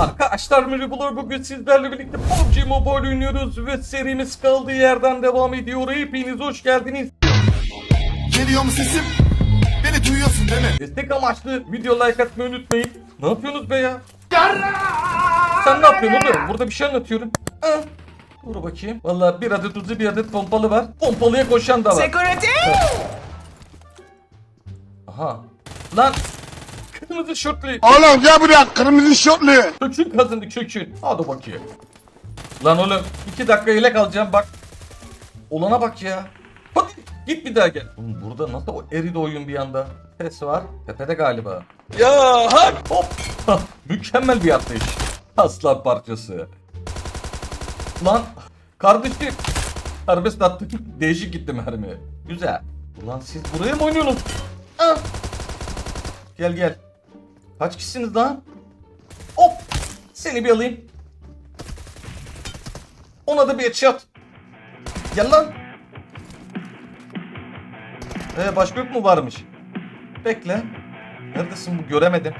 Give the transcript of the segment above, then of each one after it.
Arkadaşlar merhabalar bugün sizlerle birlikte PUBG Mobile oynuyoruz ve serimiz kaldığı yerden devam ediyor. Hepiniz hoş geldiniz. Geliyor mu sesim? Beni duyuyorsun değil mi? Destek amaçlı video like atmayı unutmayın. Ne yapıyorsunuz be ya? Sen ne yapıyorsun oğlum? Burada bir şey anlatıyorum. Ah. Dur bakayım. Vallahi bir adet uzi bir adet pompalı var. Pompalıya koşan da var. Security! Aha. Lan. Kırmızı şortlu. Oğlum gel buraya kırmızı şortlu. Çökün kazındık çökün. Hadi bakayım. Lan oğlum iki dakika ile kalacağım bak. Olana bak ya. Hadi git bir daha gel. Oğlum burada nasıl o eridi oyun bir anda. Ses var. Tepede galiba. Ya hak. Hop. Mükemmel bir atlayış. Aslan parçası. Lan kardeşim. Serbest attım. Değişik gitti mermi. Güzel. Ulan siz buraya mı oynuyorsunuz? Ah. Gel gel. Kaç kişisiniz lan? Hop! Seni bir alayım. Ona da bir headshot. Gel lan. Ee, başka yok mu varmış? Bekle. Neredesin bu? Göremedim.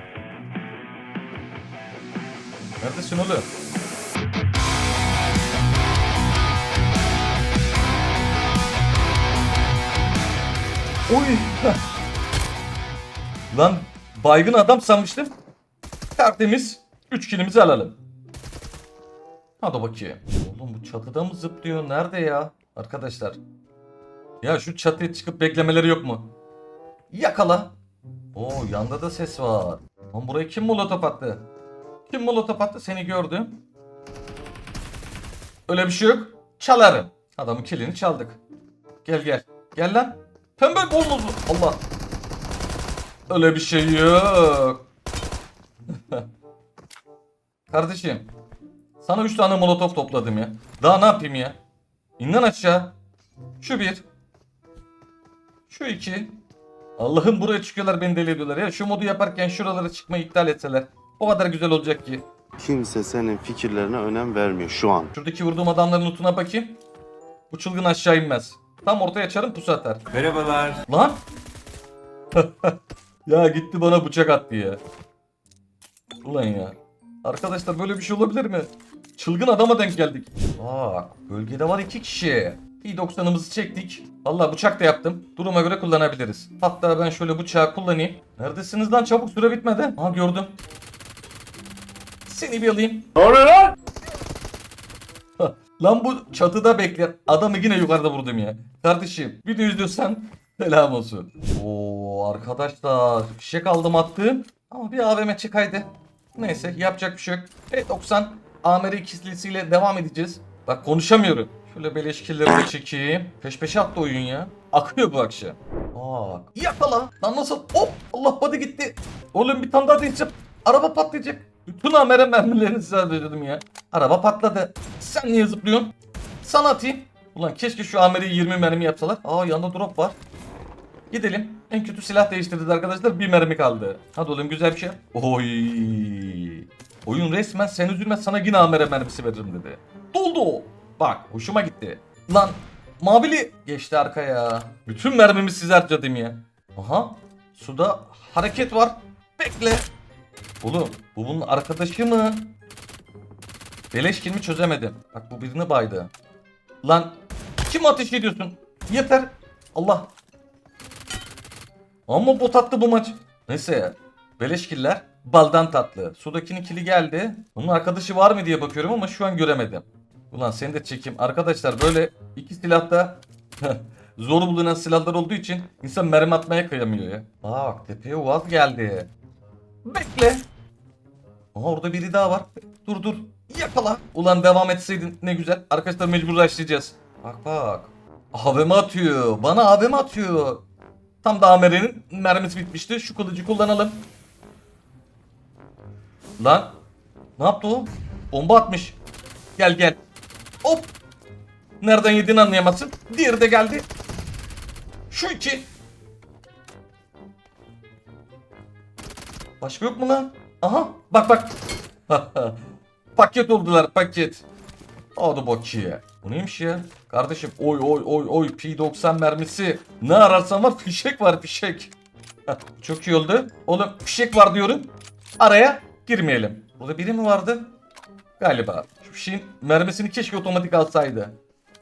Neredesin oğlum? Oy! Lan baygın adam sanmıştım. Tertemiz. 3 kilimizi alalım. Hadi bakayım. Oğlum bu çatıda mı zıplıyor? Nerede ya? Arkadaşlar. Ya şu çatıya çıkıp beklemeleri yok mu? Yakala. Oo yanda da ses var. Lan buraya kim molotof attı? Kim molotof attı? Seni gördüm. Öyle bir şey yok. Çalarım. Adamın kilini çaldık. Gel gel. Gel lan. Pembe kolumuz. Allah. Öyle bir şey yok. Kardeşim. Sana 3 tane molotof topladım ya. Daha ne yapayım ya? İn lan aşağı. Şu bir. Şu iki. Allah'ım buraya çıkıyorlar beni deli ediyorlar ya. Şu modu yaparken şuralara çıkmayı iptal etseler. O kadar güzel olacak ki. Kimse senin fikirlerine önem vermiyor şu an. Şuradaki vurduğum adamların lootuna bakayım. Bu çılgın aşağı inmez. Tam ortaya açarım pusu atar. Merhabalar. Lan. ya gitti bana bıçak attı ya. Ulan ya. Arkadaşlar böyle bir şey olabilir mi? Çılgın adama denk geldik. Bak bölgede var iki kişi. P90'ımızı çektik. Valla bıçak da yaptım. Duruma göre kullanabiliriz. Hatta ben şöyle bıçağı kullanayım. Neredesiniz lan çabuk süre bitmedi. Ha gördüm. Seni bir alayım. Ne oluyor lan? Lan bu çatıda bekleyen adamı yine yukarıda vurdum ya. Kardeşim video izliyorsan selam olsun. Oo arkadaşlar fişek aldım attım. Ama bir AVM çıkaydı. Neyse yapacak bir şey yok. P90 AMR ikilisiyle devam edeceğiz. Bak konuşamıyorum. Şöyle beleşkilleri de çekeyim. Peş peşe attı oyun ya. Akıyor bu akşam. Bak. Yakala. Lan nasıl? Hop. Allah body gitti. Oğlum bir tane daha değişeceğim. Araba patlayacak. Bütün AMR mermilerini size dedim ya. Araba patladı. Sen niye zıplıyorsun? Sana atayım. Ulan keşke şu AMR'yi 20 mermi yapsalar. Aa yanında drop var. Gidelim. En kötü silah değiştirdik arkadaşlar. Bir mermi kaldı. Hadi oğlum güzel bir şey. Oy. Oyun resmen sen üzülme sana yine AMR mermisi veririm dedi. Doldu. Bak hoşuma gitti. Lan mavili geçti arkaya. Bütün mermimi size harcadım ya. Aha. Suda hareket var. Bekle. Oğlum bu bunun arkadaşı mı? Beleş kilimi çözemedim. Bak bu birini baydı. Lan kim ateş ediyorsun? Yeter. Allah. Ama bot attı bu maç. Neyse. Beleş killer baldan tatlı. Sudakinin kili geldi. Bunun arkadaşı var mı diye bakıyorum ama şu an göremedim. Ulan seni de çekeyim. Arkadaşlar böyle iki silahta zor bulunan silahlar olduğu için insan mermi atmaya kıyamıyor ya. Bak tepeye Uaz geldi. Bekle. Aha orada biri daha var. Dur dur. Yakala. Ulan devam etseydin ne güzel. Arkadaşlar mecbur. Bak bak. AVM atıyor. Bana AVM atıyor. Tam da AMR'nin mermisi bitmişti. Şu kılıcı kullanalım. Lan. Ne yaptı o? Bomba atmış. Gel gel. Hop. Nereden yediğini anlayamazsın. Diğeri de geldi. Şu iki. Başka yok mu lan? Aha bak bak. paket oldular paket. Hadi bakayım. Bu neymiş ya? Kardeşim oy oy oy oy P90 mermisi. Ne ararsan var fişek var fişek. Çok iyi oldu. Oğlum fişek var diyorum. Araya girmeyelim. Burada biri mi vardı? Galiba. Şu şeyin mermisini keşke otomatik alsaydı.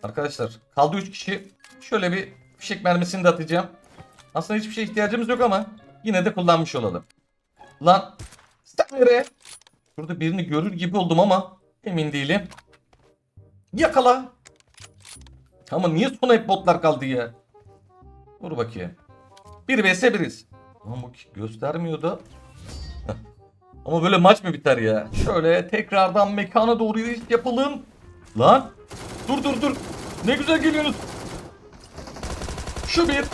Arkadaşlar kaldı 3 kişi. Şöyle bir fişek mermisini de atacağım. Aslında hiçbir şeye ihtiyacımız yok ama yine de kullanmış olalım. Lan sen nereye? Şurada birini görür gibi oldum ama emin değilim. Yakala. Ama niye sona hep botlar kaldı ya? Dur bakayım. Bir vs biriz. Ama bu göstermiyor da. Ama böyle maç mı biter ya? Şöyle tekrardan mekana doğru yapalım. Lan. Dur dur dur. Ne güzel geliyorsunuz. Şu bir.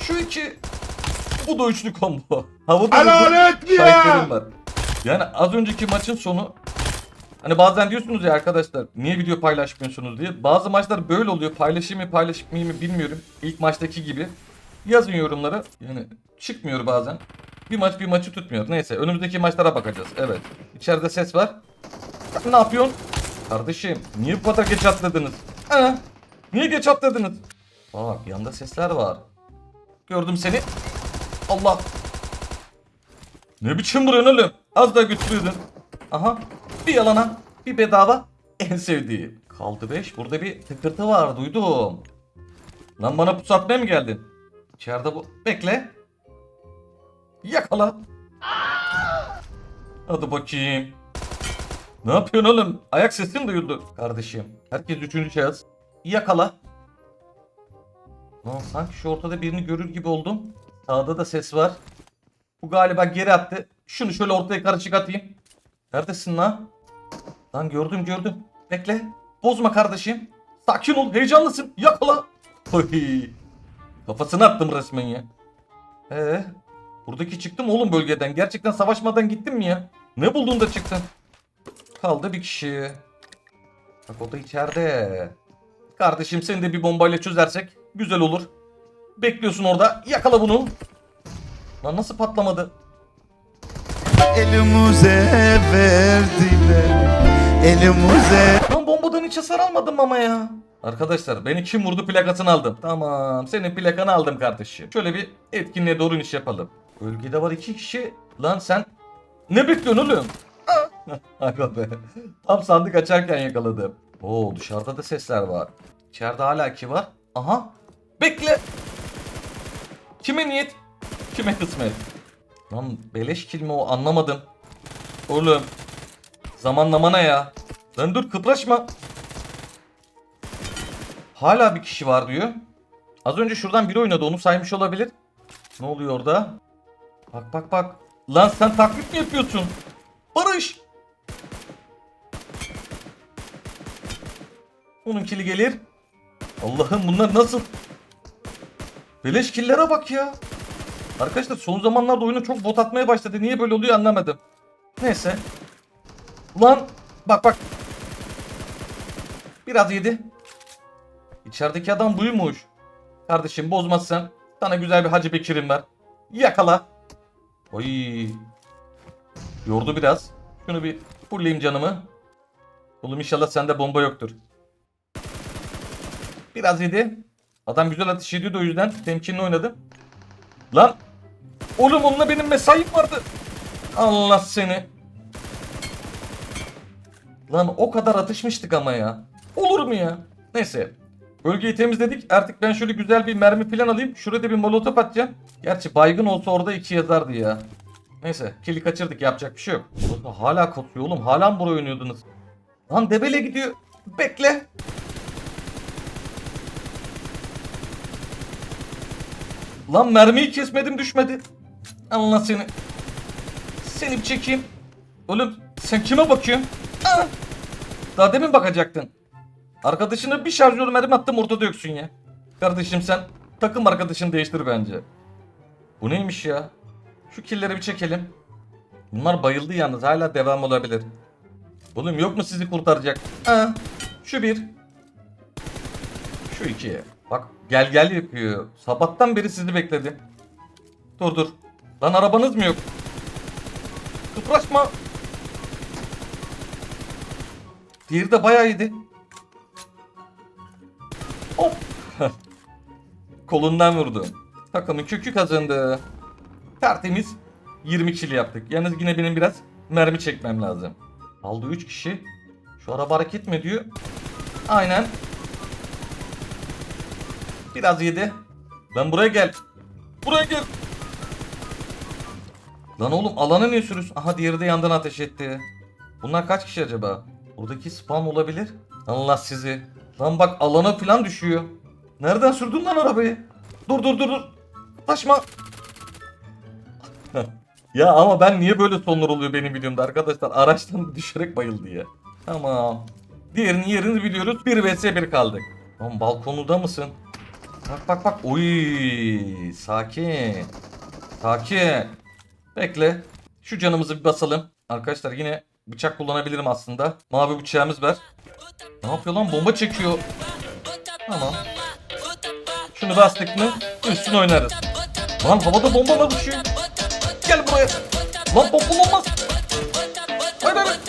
Şu iki. Bu da üçlü combo. Havada Helal var. Yani az önceki maçın sonu Hani bazen diyorsunuz ya arkadaşlar niye video paylaşmıyorsunuz diye. Bazı maçlar böyle oluyor. Paylaşayım mı paylaşmayayım mı bilmiyorum. İlk maçtaki gibi. Yazın yorumlara. Yani çıkmıyor bazen. Bir maç bir maçı tutmuyor. Neyse önümüzdeki maçlara bakacağız. Evet. İçeride ses var. Ne yapıyorsun? Kardeşim niye bu kadar geç atladınız? Ha? Niye geç atladınız? Bak yanda sesler var. Gördüm seni. Allah. Ne biçim vuruyorsun oğlum? Az daha güçlüydün. Aha. Bir yalana. Bir bedava. En sevdiği. Kaldı 5. Burada bir tıkırtı var. Duydum. Lan bana pus atmaya mı geldin? İçeride bu. Bekle. Yakala. Hadi bakayım. Ne yapıyorsun oğlum? Ayak sesin duyuldu. Kardeşim. Herkes üçüncü şahıs. Yakala. Lan sanki şu ortada birini görür gibi oldum. Sağda da ses var. Bu galiba geri attı. Şunu şöyle ortaya karışık atayım. Neredesin lan? Lan gördüm gördüm. Bekle. Bozma kardeşim. Sakin ol. Heyecanlısın. Yakala. Oy. Kafasını attım resmen ya. Ee, buradaki çıktım oğlum bölgeden. Gerçekten savaşmadan gittin mi ya? Ne buldun da çıktın? Kaldı bir kişi. Bak o da içeride. Kardeşim seni de bir bombayla çözersek güzel olur. Bekliyorsun orada. Yakala bunu. Lan nasıl patlamadı? Elimize verdiler Elimize Lan bombadan hiç hasar almadım ama ya. Arkadaşlar beni kim vurdu plakasını aldım. Tamam senin plakanı aldım kardeşim. Şöyle bir etkinliğe doğru iniş yapalım. Bölgede var iki kişi. Lan sen ne bekliyorsun oğlum? Ah! Aga be. Tam sandık açarken yakaladım. Oo dışarıda da sesler var. İçeride hala ki var? Aha. Bekle. Kime niyet? Kime kısmet? Lan beleş kilimi o anlamadım. Oğlum. Zamanlamana ya. Lan dur kıpraşma. Hala bir kişi var diyor. Az önce şuradan biri oynadı onu saymış olabilir. Ne oluyor orada? Bak bak bak. Lan sen taklit mi yapıyorsun? Barış. Onun kili gelir. Allah'ım bunlar nasıl? Beleş killere bak ya. Arkadaşlar son zamanlarda oyuna çok bot atmaya başladı. Niye böyle oluyor anlamadım. Neyse. Lan bak bak. Biraz yedi. İçerideki adam buymuş. Kardeşim bozmazsan sana güzel bir Hacı Bekir'im var. Yakala. Oy. Yordu biraz. Şunu bir fulleyim canımı. Oğlum inşallah sende bomba yoktur. Biraz yedi. Adam güzel atış ediyordu o yüzden temkinli oynadım. Lan. Oğlum onunla benim mesaim vardı. Allah seni. Lan o kadar atışmıştık ama ya. Olur mu ya? Neyse. Bölgeyi temizledik. Artık ben şöyle güzel bir mermi falan alayım. Şurada bir molotof atacağım. Gerçi baygın olsa orada iki yazardı ya. Neyse. Kili kaçırdık. Yapacak bir şey yok. Oğlum hala kotuyor oğlum. Hala mı buraya oynuyordunuz? Lan debele gidiyor. Bekle. Lan mermiyi kesmedim düşmedi. Allah seni. Seni bir çekeyim. Oğlum sen kime bakıyorsun? Ah! Daha demin bakacaktın. Arkadaşına bir şarjör mermi attım ortada yoksun ya. Kardeşim sen takım arkadaşını değiştir bence. Bu neymiş ya? Şu killeri bir çekelim. Bunlar bayıldı yalnız hala devam olabilir. Oğlum yok mu sizi kurtaracak? Ha, şu bir. Şu iki. Bak gel gel yapıyor. Sabahtan beri sizi bekledim. Dur dur. Lan arabanız mı yok? Kıpraşma. Diğeri de bayağı iyiydi. Hop. Kolundan vurdu. Takımın kökü kazandı. Tertemiz 20 kili yaptık. Yalnız yine benim biraz mermi çekmem lazım. Aldı 3 kişi. Şu araba hareket mi ediyor? Aynen. Biraz yedi. Lan buraya gel. Buraya gel. Lan oğlum alana niye sürüyorsun? Aha diğeri de yandan ateş etti. Bunlar kaç kişi acaba? Buradaki spam olabilir. Allah sizi. Lan bak alana falan düşüyor. Nereden sürdün lan arabayı? Dur dur dur dur. Taşma. ya ama ben niye böyle sonlar oluyor benim videomda arkadaşlar? Araçtan düşerek bayıldı ya. Tamam. Diğerinin yerini biliyoruz. 1 vs 1 kaldık. Lan balkonuda mısın? Bak bak bak. Oy sakin. Sakin. Bekle. Şu canımızı bir basalım. Arkadaşlar yine bıçak kullanabilirim aslında. Mavi bıçağımız var. Ne yapıyor lan? Bomba çekiyor. Tamam. Şunu bastık mı üstüne oynarız. Lan havada bomba var uçuyor. Gel buraya. Lan bomba olmaz. Hayır hayır.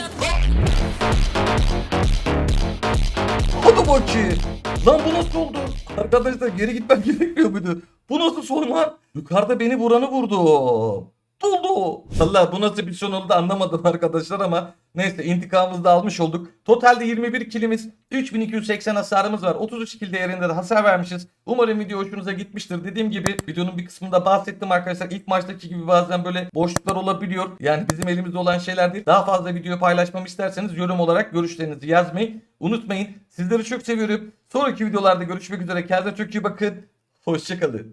Hadi bakayım. Lan bu nasıl oldu? Arkadaşlar geri gitmem gerekmiyor muydu? Bu nasıl son lan? Yukarıda beni vuranı vurdu. Buldu. Allah bu nasıl bir son oldu anlamadım arkadaşlar ama neyse intikamımızı da almış olduk. Totalde 21 kilimiz, 3280 hasarımız var. 33 kill değerinde de hasar vermişiz. Umarım video hoşunuza gitmiştir. Dediğim gibi videonun bir kısmında bahsettim arkadaşlar. İlk maçtaki gibi bazen böyle boşluklar olabiliyor. Yani bizim elimizde olan şeyler. Daha fazla video paylaşmamı isterseniz yorum olarak görüşlerinizi yazmayı unutmayın. Sizleri çok seviyorum. Sonraki videolarda görüşmek üzere. Kendinize çok iyi bakın. Hoşçakalın.